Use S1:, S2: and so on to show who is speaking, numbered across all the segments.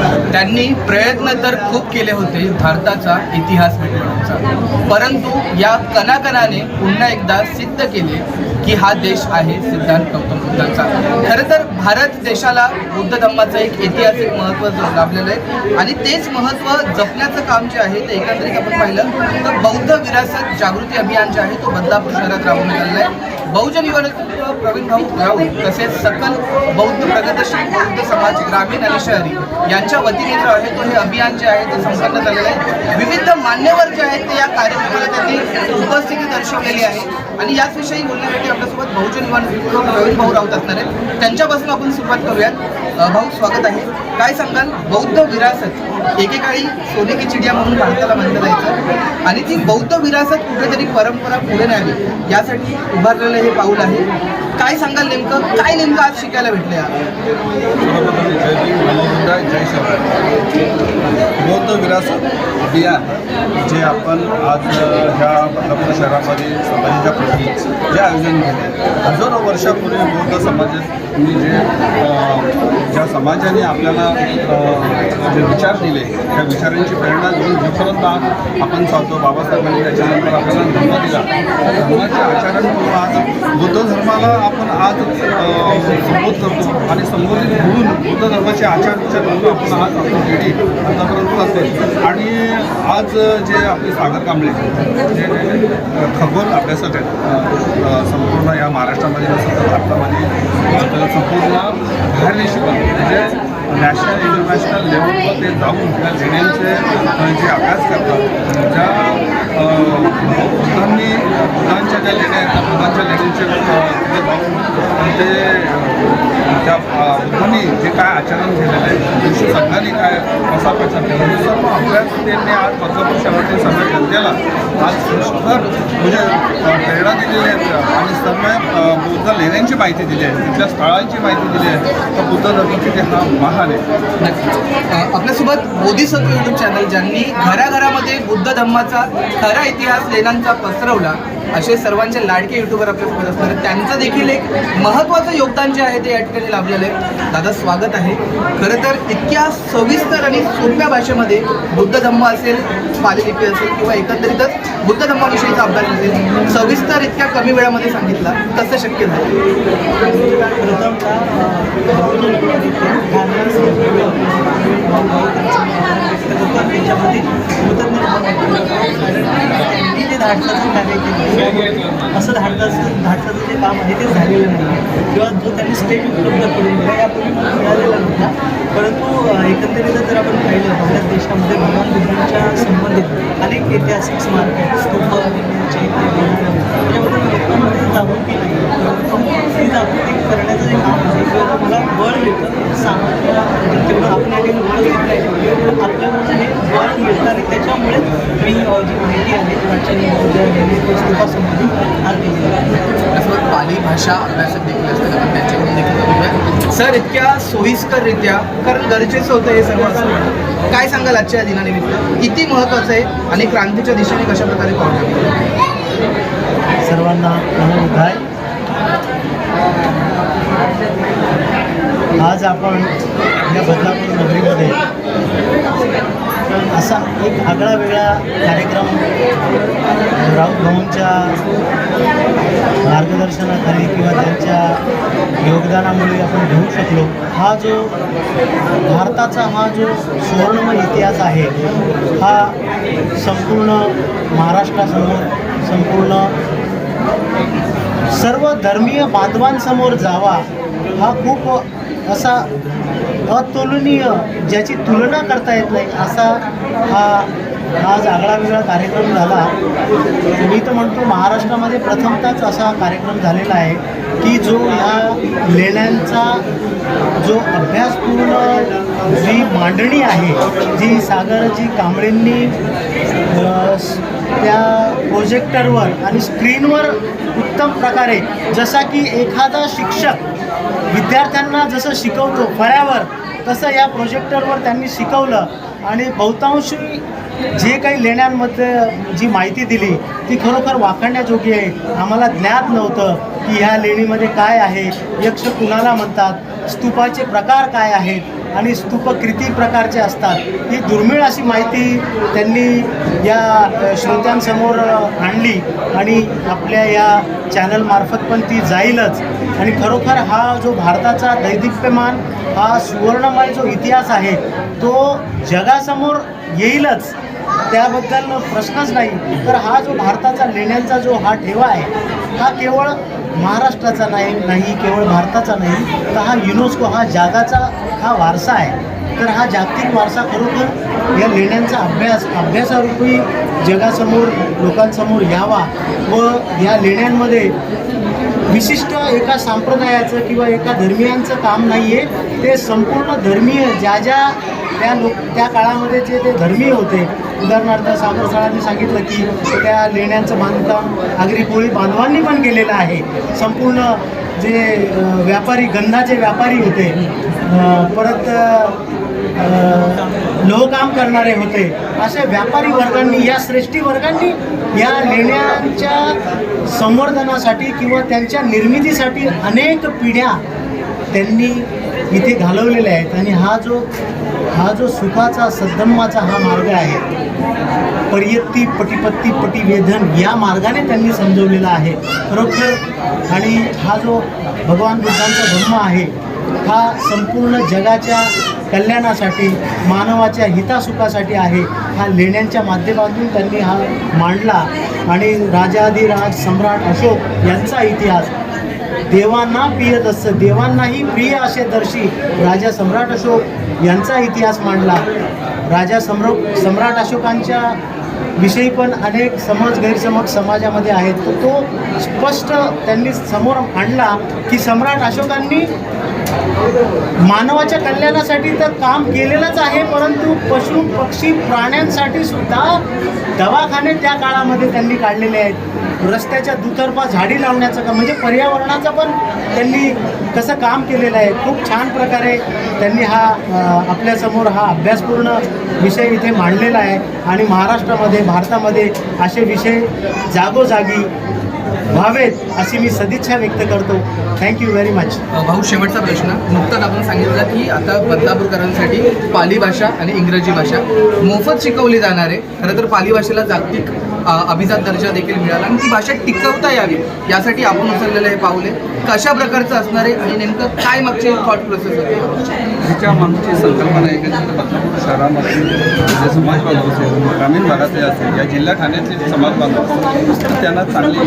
S1: Yeah. त्यांनी प्रयत्न तर खूप केले होते भारताचा इतिहास मिटवण्याचा परंतु या कणाकणाने पुन्हा एकदा सिद्ध केले की हा देश आहे सिद्धांत गौतम बुद्धांचा. खरं तर भारत देशाला बुद्ध धम्माचं एक ऐतिहासिक महत्त्व लाभलेलं आहे आणि तेच महत्त्व जपण्याचं काम जे आहे ते एकंदरीत आपण पाहिलं तर बौद्ध विरासत जागृती अभियान जे आहे तो बदलापूर शहरात राबवण्यात आलेलं आहे. बहुजन युवा नेतृत्व प्रवीण भाऊ राऊत तसेच सकल बौद्ध प्रगतशील बौद्ध समाज ग्रामीण आणि शहरी यांच्या वतीने जो आहे तो हे अभियान जे आहे ते संपन्न झालेलं आहे. विविध मान्यवर जे आहेत ते या कार्यक्रमाला त्यांनी उपस्थिती दर्शवलेली आहे. आणि याचविषयी बोलण्यासाठी आपल्यासोबत बहुजन युवा प्रवीण भाऊ राऊत असणार आहेत. त्यांच्यापासून आपण सुरुवात करूयात. भाऊ स्वागत आहे. काय सांगाल? बौद्ध विरासत. एकेकाळी सोने की चिडिया म्हणून भारताला म्हणलं जायचं. आणि ती बौद्ध विरासत कुठेतरी परंपरा पुढे न्यावी यासाठी उभारलेलं हे पाऊल आहे. काय सांगाल नेमकं? काय नेमकं आज शिकायला भेटलं
S2: जय बौद्ध विरासत अभियान जे आपण आज ह्या बदलापूर शहरामध्ये समाजाच्या प्रती जे आयोजन केले हजारो वर्षापूर्वी बौद्ध समाजाने जे ज्या समाजाने आपल्याला जे विचार दिले त्या विचारांची प्रेरणा घेऊन जोपर्यंत आज आपण चालतो बाबासाहेबांनी त्याच्यानंतर आपल्याला धर्म दिला. त्या धर्माच्या आचरणामुळे आज बुद्ध धर्माला आपण आज संबोध करतो आणि संबोधित होऊन बुद्ध धर्माचे आचार विचार म्हणून आपण आज आपली पिढी आतापर्यंत असेल आणि आज जे आपले सागर कांबळे जे खगोल अभ्यासक आहेत संपूर्ण या महाराष्ट्रामध्ये नसेल तर भारतामध्ये संपूर्ण बाहेर देशी म्हणजे नॅशनल इंटरनॅशनल लेवलवर ते जाऊन त्या लेण्यांचे अ, जे अभ्यास करतात ज्या अ, बुद्धांनी बुद्धांच्या ज्या लेण्या आहेत त्या बुद्धांच्या लेण्यांचे अ, तिथे जाऊन ते अ, त्या अ, जे काय आचरण केलेलं आहे संघाने काय कसा प्रचार केला? हे सर्व अभ्यास त्यांनी आज बदलापूर शहरातील सगळ्या जनतेला आज पुष्कळ म्हणजे प्रेरणा दिलेली आहे. आणि सर्व बुद्ध लेण्यांची माहिती दिली आहे. तिथल्या स्थळांची माहिती दिली आहे. तर बुद्ध धर्माची जे हा महान आहे.
S1: नक्कीच. अ, आपल्यासोबत बोधिसत्व युट्यूब चॅनल ज्यांनी घराघरामध्ये बुद्ध धम्माचा खरा इतिहास लेण्यांचा पसरवला असे सर्वांचे लाडके युट्यूबर आपल्यासोबत असणार त्यांचं देखील एक महत्त्वाचं योगदान जे आहे ते या ठिकाणी लाभलेलं आहे. दादा स्वागत आहे. खरं तर इतक्या सविस्तर आणि सोप्या भाषेमध्ये बुद्ध धम्म असेल पालीलिपी असेल किंवा एकंदरीतच बुद्ध धम्माविषयीचा अभ्यास असेल सविस्तर इतक्या कमी वेळामध्ये सांगितला कसं शक्य झालं?
S3: त्यांनी जे असं धाडसाचं धाडसाचं जे काम आहे ते झालेलं नाही किंवा जो त्यांनी स्टेज उपलब्ध करून दिला यापूर्वी मला मिळालेला नव्हता. परंतु एकंदरीत जर आपण पाहिलं भारत देशामध्ये भगवान बुद्धांच्या संबंधित अनेक ऐतिहासिक स्मारक आहेत. स्तूप चैत्य देवालय याच्यामध्ये लोकांमध्ये जागृती नाही परंतु ही जागृती करण्याचं जे काम आहे किंवा मला बळ मिळतं सामान्य जेवढं आपण या ठिकाणी बळ घेत नाही आपल्यामध्ये हे बळ मिळतं आणि त्याच्यामुळे मी अ, जी माहिती आहे
S1: पाली भाषा अभ्यासक देखील असतात आपण त्यांच्याकडून देखील बघूया सर इतक्या सोयीस्कररित्या कारण गरजेचं होतं हे सर्व असं काय सांगाल आजच्या दिनानिमित्त? किती महत्त्वाचं आहे आणि क्रांतीच्या दिशेने कशा प्रकारे पाऊल
S3: सर्वांना काय आज आपण या बदलापूर नगरीमध्ये असा एक आगळा वेगळा कार्यक्रम राऊत भाऊंच्या मार्गदर्शनाखाली किंवा त्यांच्या योगदानामुळे आपण घेऊ शकलो. हा जो भारताचा हा जो सुवर्णमय इतिहास आहे हा संपूर्ण महाराष्ट्रासमोर संपूर्ण सर्व धर्मीय बांधवांसमोर जावा हा खूप असा अतुलनीय ज्याची तुलना करता येत नाही असा हा हा आगळा वेगळा कार्यक्रम झाला. मी तर म्हणतो महाराष्ट्रामध्ये प्रथमतच असा कार्यक्रम झालेला आहे की जो ह्या लेण्यांचा जो अभ्यासपूर्ण जी मांडणी आहे जी सागरजी कांबळेंनी त्या प्रोजेक्टरवर आणि स्क्रीनवर उत्तम प्रकारे जसा की एखादा शिक्षक विद्यार्थ्यांना जसं शिकवतो फळ्यावर तसं या प्रोजेक्टरवर त्यांनी शिकवलं. आणि बहुतांशी जे काही लेण्यांमध्ये जी माहिती दिली ती खरोखर वाखाणण्याजोगी आहे. आम्हाला ज्ञात नव्हतं की ह्या लेणीमध्ये काय आहे. यक्ष कुणाला म्हणतात? स्तूपाचे प्रकार काय आहेत? आणि स्तूप किती प्रकारचे असतात. ही दुर्मिळ अशी माहिती त्यांनी या श्रोत्यांसमोर आणली आणि आपल्या या चॅनलमार्फत पण ती जाईलच. आणि खरोखर हा जो भारताचा दैदिप्यमान हा सुवर्णमय जो इतिहास आहे तो जगासमोर येईलच. त्याबद्दल प्रश्नच नाही. तर हा जो भारताचा लेण्यांचा जो हा ठेवा आहे हा केवळ महाराष्ट्राचा नाही नाही केवळ भारताचा नाही तर हा युनेस्को हा जगाचा हा वारसा आहे. तर हा जागतिक वारसा खरोखर या लेण्यांचा अभ्यास अभ्यासारूपी जगासमोर लोकांसमोर यावा व या लेण्यांमध्ये विशिष्ट एका संप्रदायाचं किंवा एका धर्मियांचं काम नाही आहे ते संपूर्ण धर्मीय ज्या ज्या त्या लोक त्या काळामध्ये जे ते धर्मीय होते. उदाहरणार्थ सागर सरांनी सांगितलं की त्या लेण्यांचं बांधकाम आगरी कोळी बांधवांनी पण केलेलं आहे. संपूर्ण जे व्यापारी गंधाचे व्यापारी होते. परत लोहकाम करणारे होते. अशा व्यापारी वर्गांनी या श्रेष्ठी वर्गांनी या लेण्यांच्या संवर्धनासाठी किंवा त्यांच्या निर्मितीसाठी अनेक पिढ्या त्यांनी इथे घालवलेल्या आहेत. आणि हा जो हा जो सुखाचा सद्धम्माचा हा मार्ग आहे पर्यत्ती पटिपत्ती पटिवेधन या मार्गाने त्यांनी समजवलेला आहे. खरोखर आणि हा जो भगवान बुद्धांचा धर्म आहे हा संपूर्ण जगाच्या कल्याणासाठी मानवाच्या हितासुखासाठी आहे हा लेण्यांच्या माध्यमातून त्यांनी हा मांडला. आणि राजाधिराज सम्राट अशोक यांचा इतिहास देवांना प्रिय असं देवांनाही प्रिय असे दर्शी राजा सम्राट अशोक यांचा इतिहास मांडला. राजा सम्र सम्राट अशोकांच्या विषयी पण अनेक समज गैरसमज समाजामध्ये आहेत. तर तो स्पष्ट त्यांनी समोर आणला की सम्राट अशोकांनी मानवाच्या कल्याणासाठी तर काम केलेलंच आहे परंतु पशु पक्षी प्राण्यांसाठी सुद्धा दवाखाने त्या काळामध्ये त्यांनी काढलेले आहेत. रस्त्याच्या दुतर्फा झाडी लावण्याचं काम म्हणजे पर्यावरणाचं पण त्यांनी कसं काम केलेलं आहे. खूप छान प्रकारे त्यांनी हा आपल्यासमोर हा अभ्यासपूर्ण विषय इथे मांडलेला आहे. आणि महाराष्ट्रामध्ये भारतामध्ये असे विषय जागोजागी व्हावेत अशी मी सदिच्छा व्यक्त करतो. थँक्यू व्हेरी मच
S1: भाऊ शेवटचा प्रश्न. नुकताच आपण सांगितलं की आता बदलापूरकरांसाठी पाली भाषा आणि इंग्रजी भाषा मोफत शिकवली जाणार आहे. खरं तर पाली भाषेला जागतिक अभिजात दर्जा देखील मिळाला आणि ती भाषा टिकवता यावी यासाठी आपण उचललेलं हे पाऊले कशा प्रकारचं असणार आहे आणि नेमकं काय मागचे थॉट प्रोसेस होते?
S2: हिच्या मागची संकल्पना आहे की बदलापूर शहरामधील जे समाज बांधव असेल ग्रामीण भागातले असेल या जिल्हा ठाण्यातले समाज बांधव असेल तर त्यांना चांगली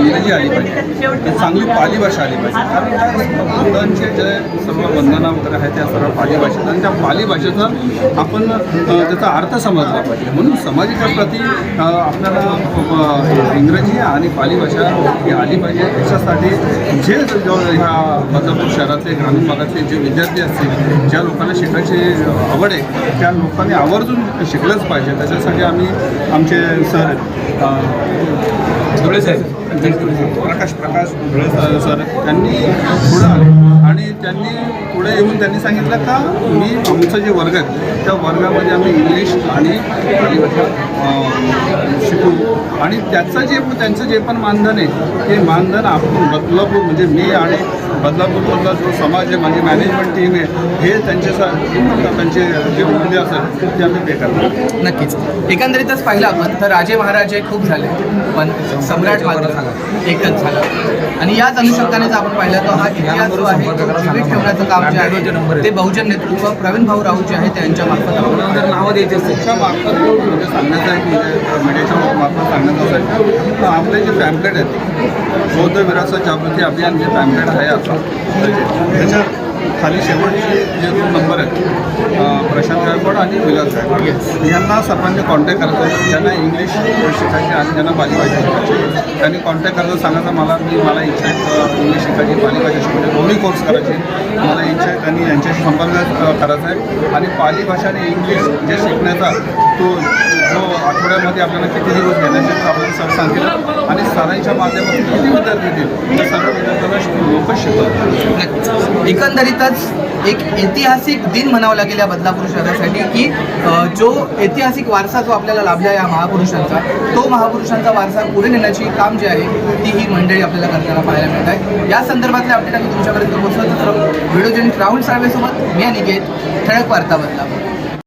S2: इंग्रजी आली पाहिजे. चांगली पाली भाषा आली पाहिजे. कारण मुलांचे जे सर्व वंदना वगैरे आहेत त्या सर्व पाली भाषेत आणि त्या पाली भाषेचा आपण त्याचा अर्थ समजला पाहिजे. म्हणून समाजाच्या प्रती आपल्याला इंग्रजी आणि पाली भाषा ही आली पाहिजे. याच्यासाठी जे जो ह्या बदलापूर शहरातले ग्रामीण भागातले जे विद्यार्थी असतील ज्या लोकांना शिकायची आवड आहे त्या लोकांनी आवर्जून शिकलंच पाहिजे. त्याच्यासाठी आम्ही आमचे सर धुळे साहेब. प्रकाश प्रकाश धुळे सर सर त्यांनी पुढं आले. आणि त्यांनी पुढे येऊन त्यांनी सांगितलं का मी आमचं जे वर्ग आहे त्या वर्गामध्ये आम्ही इंग्लिश आणि शिकू. आणि त्याचं जे त्यांचं जे पण मानधन आहे ते मानधन आपण बदलापूर म्हणजे मी आणि बदलापूरमधला जो समाज आहे माझी मॅनेजमेंट टीम आहे हे त्यांच्या त्यांचे जे मूल्य असेल ते आम्ही पे करणार.
S1: नक्कीच. एकंदरीतच पाहिलं आपण तर राजे महाराजे खूप झाले. पण सम्राट मात्र एकच झाला. आणि याच अनुषंगानेच आपण पाहिलं तो हा इतिहास जो आहे जीवित ठेवण्याचं काम जे आहे ते बहुजन नेतृत्व प्रवीण भाऊ राऊत जे आहे त्यांच्या मार्फत आपण
S4: जर नावं द्यायची असतील
S2: त्याच्या मार्फत म्हणजे सांगण्याचं आहे. मीडियाच्या मार्फत सांगण्याचं असं आहे. तर आपले जे पॅम्पलेट आहेत बौद्ध विरासत जागृती अभियान जे पॅम्पलेट आहे आता त्याच्यात खाली शेवटचे जे दोन नंबर आहेत प्रशांत गायकवाड आणि विलास गायकवाड. यांना सर्वांनी कॉन्टॅक्ट करायचं ज्यांना इंग्लिश शिकायची आणि ज्यांना पाली भाषा शिकायची. त्यांनी कॉन्टॅक्ट करायचं सांगायचं मला मी मला इच्छा आहे इंग्लिश शिकायची पाली भाषा शिकायची दोन्ही कोर्स करायचे. मला इच्छा आहे त्यांनी यांच्याशी संपर्क करायचा आहे. आणि पाली भाषा आणि इंग्लिश जे शिकण्याचा तो जो आठवड्यामध्ये आपल्याला किती दिवस घेण्याचे तर आपल्याला सर सांगतील. आणि सरांच्या माध्यमातून किती विद्यार्थी येतील त्या सर्व विद्यार्थ्यांना लोक शिकवतात
S1: एकंदरीतच एक ऐतिहासिक दिन म्हणावं लागेल या बदलापूर शहरासाठी की जो ऐतिहासिक वारसा जो आपल्याला लाभला या महापुरुषांचा तो महापुरुषांचा वारसा पुढे नेण्याची काम जे आहे ती ही मंडळी आपल्याला करताना पाहायला मिळत आहे. या संदर्भातल्या अपडेट आम्ही तुमच्यापर्यंत पोहोचवतच राहू व्हिडिओ जर्नलिस्ट राहुल साळवेसोबत मी अनिकेत ठळक वार्ता बदला